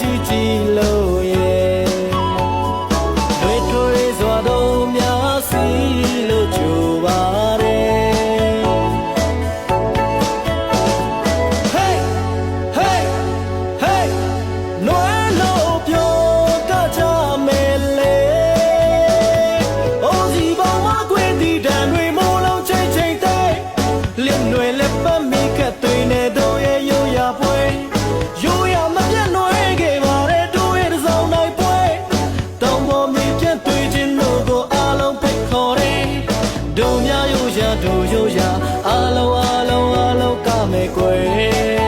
ကြည့်ကြည့်လို့ရဲ့ မောမြေပြတ်တွေ့ခြင်းလို့ကိုအလုံးဖိတ်ခေါ်တယ်တို့များရိုးရာတို့ရိုးရာအလုံးအလုံးအလုံးကမဲ့ကွယ်